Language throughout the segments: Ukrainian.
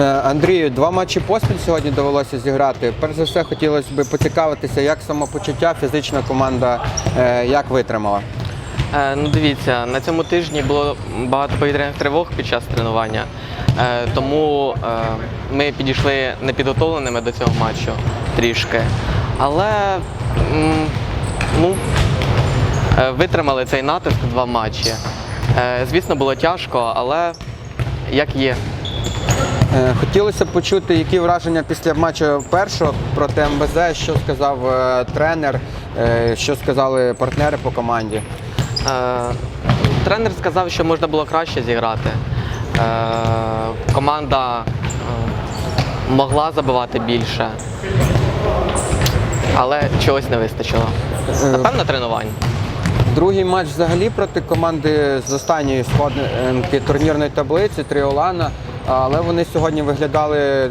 Е, Андрію, два матчі поспіль сьогодні довелося зіграти. Перш за все, хотілося б поцікавитися, як самопочуття, фізична команда е, як витримала. Е, Ну, дивіться, на цьому тижні було багато повітряних тривог під час тренування, тому ми підійшли непідготовленими до цього матчу трішки. Але ну, витримали цей натиск два матчі. Звісно, було тяжко, але як є. Е, Хотілося б почути, які враження після матчу першого проти МБЗ, що сказав е, тренер, е, що сказали партнери по команді. Тренер сказав, що можна було краще зіграти. Команда могла забивати більше, але чогось не вистачило. Напевно, тренувань. Другий матч взагалі проти команди з останньої сходинки турнірної таблиці Тріолана, але вони сьогодні виглядали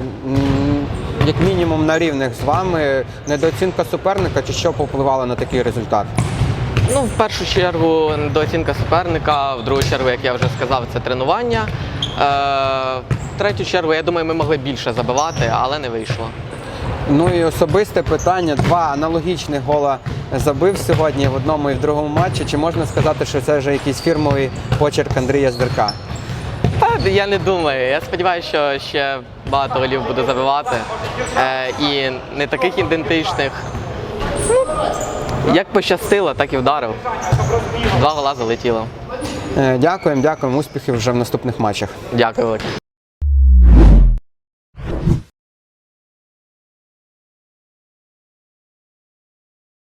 як мінімум на рівних з вами. Недооцінка суперника чи що попливало на такий результат? Ну, в першу чергу недооцінка суперника, в другу чергу, як я вже сказав, це тренування. Е, В третю чергу, я думаю, ми могли більше забивати, але не вийшло. Ну і особисте питання: два аналогічних гола забив сьогодні в одному і в другому матчі. Чи можна сказати, що це вже якийсь фірмовий почерк Андрія Здерка? Я не думаю. Я сподіваюся, що ще багато голів буду забивати. Е, і не таких ідентичних. Як пощастило, так і вдарив. Два гола залетіло. Е, Дякуємо, дякуємо. Успіхів вже в наступних матчах. Дякую велике.